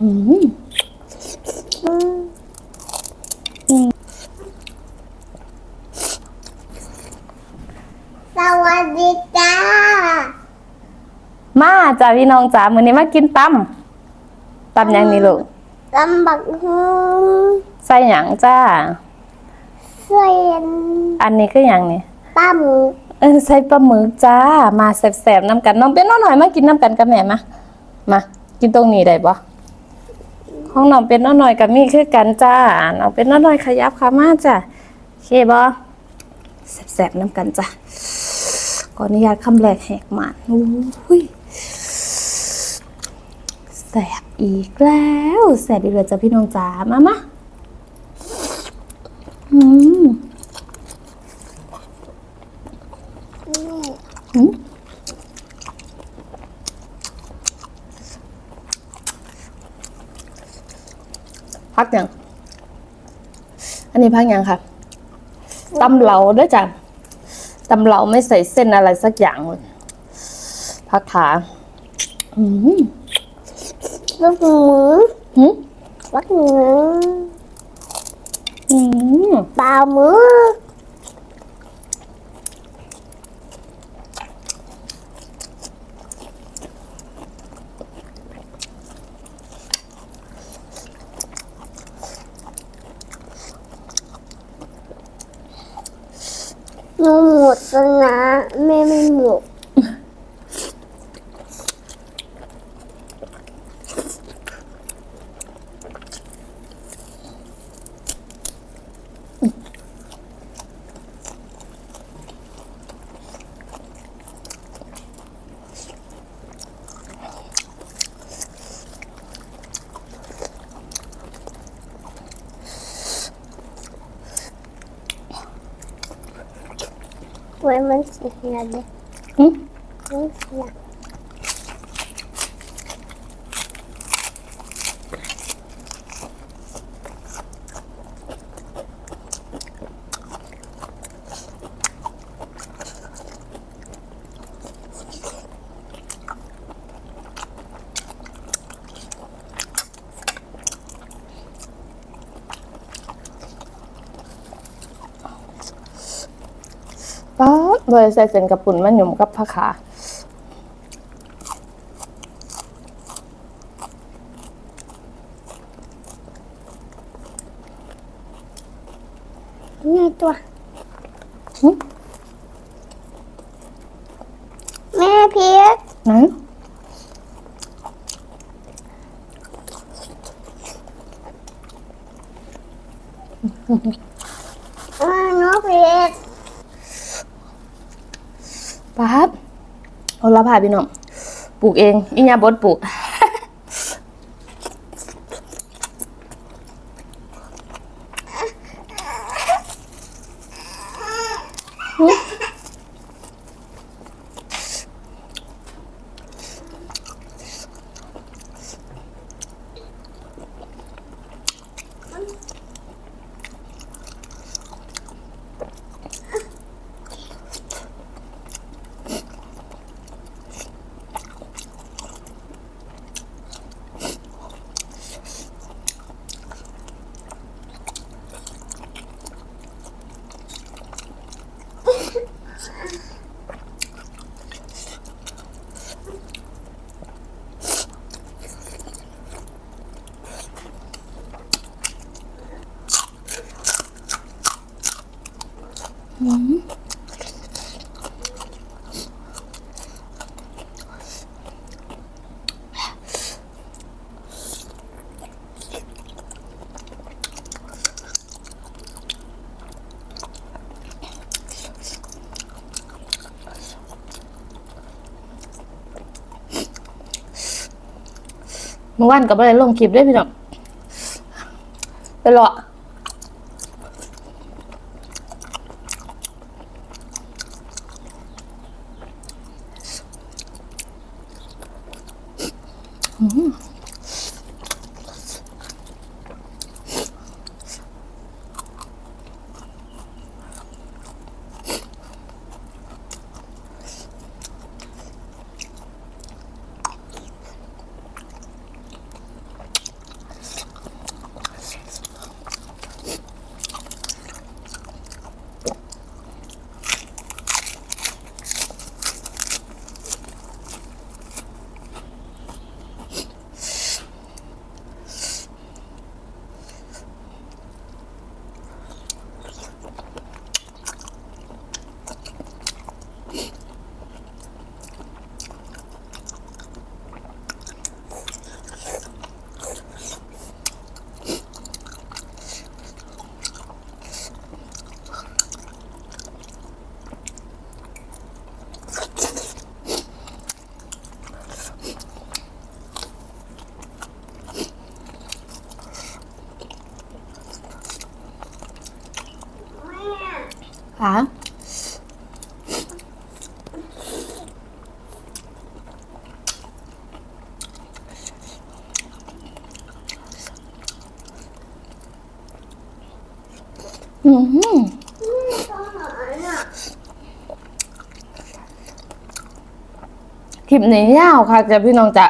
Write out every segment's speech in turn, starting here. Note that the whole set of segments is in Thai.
อืมสวัสดีจ้า มาจ้าพี่น้องจ๋ามื้อนี้มากินตำตำหยังนี่ลูกลำบักฮุงใส่หยังจ้าเสียนอันนี้คือหยังนี่ป้าหมูเออใส่ปลาหมึกจ้า มาแซ่บๆน้ำกันน้องเป็นน้องหน่อยมากินน้ำกันกับแม่มามากินตรงนี้ได้ปะ ห้องน้องเป็นน้อหน่อยกับมี่คือกันจ้าน้องเป็นน้อหน่อยขยับขามาจ้ะโอเคบอแสบๆน้ำกันจ้าขออนุญาตคำแรกแหกหมานอุ้ยแสบอีกแล้ว แสบอีกแล้วจ้าพี่น้องจ๋ามามาอืม พักยังอันนี้พักยังค่ะตำเหลาด้วยจ้ะตำเหลาไม่ใส่เส้นอะไรสักอย่างเลยพักขาอืมลูกหมูหืมลูกหมูอืมปลาหมู หนูหมดแล้วนะแม่ไม่หมด ወይ ว้มันเสียเลยหืมมันเสียป๊าบเลยใส่เส้นกับปุ่นมันหยุ่มกับผักขานี่ตัวหึแม่พีชไหนอ่าน้องพีช ป๊าบเอาละพาพี่น้องปลูกเองอิญาบดปลูก 음. เมื่อวานก็ไม่ได้ลงคลิปด้วยพี่น้องไปรอหือ อืมคลิปนี้ยาวค่ะจะพี่น้องจะ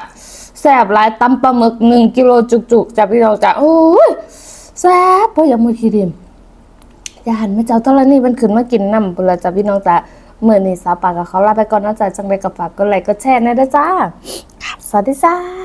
แซบหลายตำปลาหมึกหนึ่งกิโลจุกๆจะพี่น้องจะโอ้ยแซบเพราะยังไม่คิดดิม อย่าหันมาเจ้าตอนนี้มันขึ้นมากินน้ำปุระจ้ะพี่น้องจะเมื่อนี้สาวปากกับเขาลาไปก่อนนะจ๊ะจังไรกับฝากก็ไลค์ก็แชร์นะเด้จ้าสวัสดีจ้า